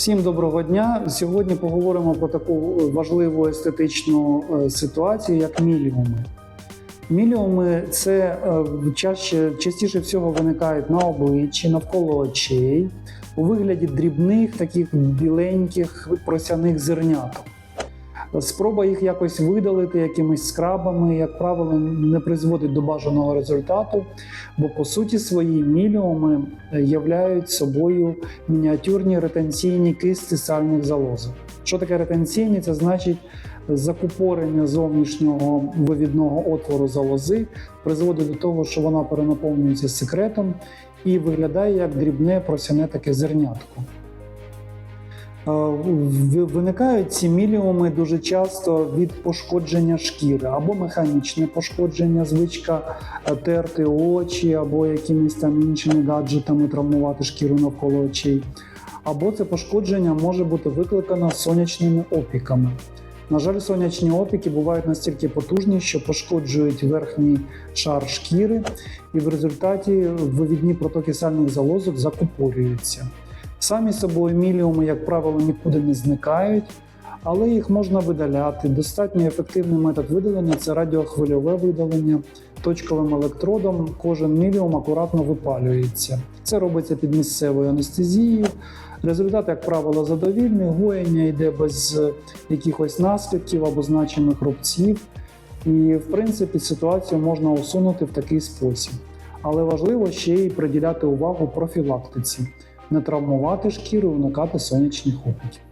Всім доброго дня. Сьогодні поговоримо про таку важливу естетичну е, ситуацію, як міліуми. Міліуми це е, чаще, частіше всього виникають на обличчі, навколо очей, у вигляді дрібних, таких біленьких просяних зерняток. Спроба їх якось видалити якимись скрабами, як правило, не призводить до бажаного результату, бо по суті свої міліуми являють собою мініатюрні ретенційні кисти сальних залозок. Що таке ретенційні? Це значить закупорення зовнішнього вивідного отвору залози призводить до того, що вона перенаповнюється секретом і виглядає як дрібне просяне таке зернятко. Е, Виникають ці міліуми дуже часто від пошкодження шкіри або механічне пошкодження, звичка е, терти очі, або якимись там іншими гаджетами травмувати шкіру навколо очей. Або це пошкодження може бути викликано сонячними опіками. На жаль, сонячні опіки бувають настільки потужні, що пошкоджують верхній шар шкіри, і в результаті вивідні протоки сальних залозок закупорюються. Самі собою міліуми, як правило, нікуди не зникають, але їх можна видаляти. Достатньо ефективний метод видалення це радіохвильове видалення. Точковим електродом кожен міліум акуратно випалюється. Це робиться під місцевою анестезією. Результат, як правило, задовільний, гоєння йде без е, якихось наслідків або значених рубців. І, в принципі, ситуацію можна усунути в такий спосіб. Але важливо ще й приділяти увагу профілактиці, не травмувати шкіру, уникати сонячних опіків.